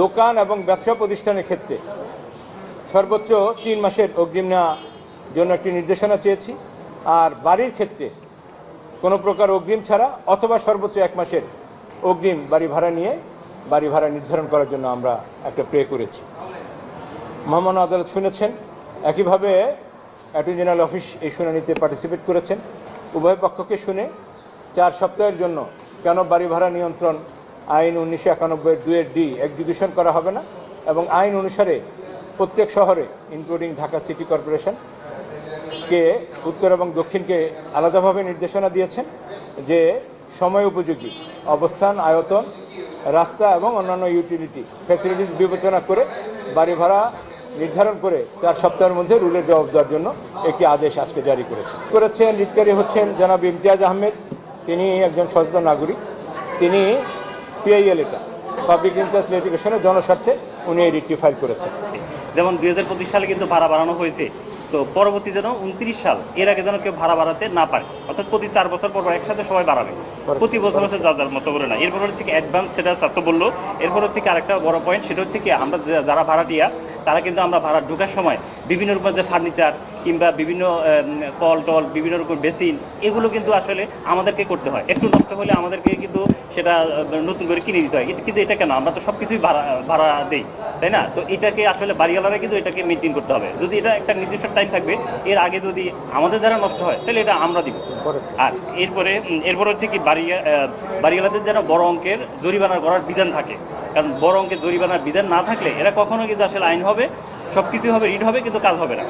দোকান এবং ব্যবসা প্রতিষ্ঠানের ক্ষেত্রে সর্বোচ্চ তিন মাসের অগ্রিম নেওয়া জন্য একটি নির্দেশনা চেয়েছি। আর বাড়ির ক্ষেত্রে কোনো প্রকার অগ্রিম ছাড়া অথবা সর্বোচ্চ এক মাসের অগ্রিম বাড়ি ভাড়া নিয়ে বাড়ি ভাড়া নির্ধারণ করার জন্য আমরা একটা প্রে করেছি। মহামান্য আদালত শুনেছেন, একইভাবে অ্যাটর্নি জেনারেল অফিস এই শুনানিতে পার্টিসিপেট করেছেন। উভয় পক্ষকে শুনে চার সপ্তাহের জন্য কেন বাড়ি ভাড়া নিয়ন্ত্রণ আইন উনিশশো একানব্বই দুয়ের ডি এক্সিকিউশন করা হবে না এবং আইন অনুসারে প্রত্যেক শহরে ইনক্লুডিং ঢাকা সিটি কর্পোরেশন কে উত্তর এবং দক্ষিণকে আলাদাভাবে নির্দেশনা দিয়েছেন যে সময় উপযোগী অবস্থান, আয়তন, রাস্তা এবং অন্যান্য ইউটিলিটি ফ্যাসিলিটিস বিবেচনা করে বাড়ি ভাড়া নির্ধারণ করে চার সপ্তাহের মধ্যে রুলের জবাব দেওয়ার জন্য একটি আদেশ আজকে জারি করেছে করেছেন রিটকারী হচ্ছেন জনাব ইমতিয়াজ আহমেদ। তিনি একজন সচেতন নাগরিক। তিনি পিআইএল এটা পাবলিক ইন্টারেস্ট লিটিগেশনের জনস্বার্থে উনি এই রিটটি ফাইল করেছেন। যেমন দুই হাজার পঁচিশ সালে কিন্তু ভাড়া বাড়ানো হয়েছে তো পরবর্তী যেন উনত্রিশ সাল এর আগে যেন কেউ ভাড়া বাড়াতে না পারে অর্থাৎ প্রতি চার বছর পর একসাথে সবাই বাড়াবে। প্রতি বছর বছর যা যার মতো করে না। এরপর হচ্ছে কি অ্যাডভান্স সেটা ছাত্র বলল এরপর হচ্ছে কি আরেকটা বড় পয়েন্ট সেটা হচ্ছে কি আমরা যারা ভাড়াটিয়া তারা কিন্তু আমরা ভাড়া ঢোকার সময় বিভিন্ন রকমের যে ফার্নিচার কিংবা বিভিন্ন কল টল, বিভিন্ন রকম বেসিন, এগুলো কিন্তু আসলে আমাদেরকে করতে হয়। একটু নষ্ট হলে আমাদেরকে কিন্তু সেটা নতুন করে কিনে দিতে হয়। কিন্তু- এটা কেন? আমরা তো সব কিছুই ভাড়া ভাড়া দেই, তাই না? তো এটাকে আসলে বাড়িওয়ালারা কিন্তু এটাকে মেনটেন করতে হবে। যদি এটা একটা নির্দিষ্ট টাইম থাকবে, এর আগে যদি আমাদের দ্বারা নষ্ট হয়, তাহলে এটা আমরা দিব। আর এরপরে এরপর হচ্ছে কি বাড়ি বাড়িওয়ালাদের যেন বড় অঙ্কের জরিমানা করার বিধান থাকে। কারণ বড় অঙ্কের জরিমানার বিধান না থাকলে এরা কখনো কিন্তু আসলে আইন হবে সব কিছু হবে রিড হবে, কিন্তু কাজ হবে না।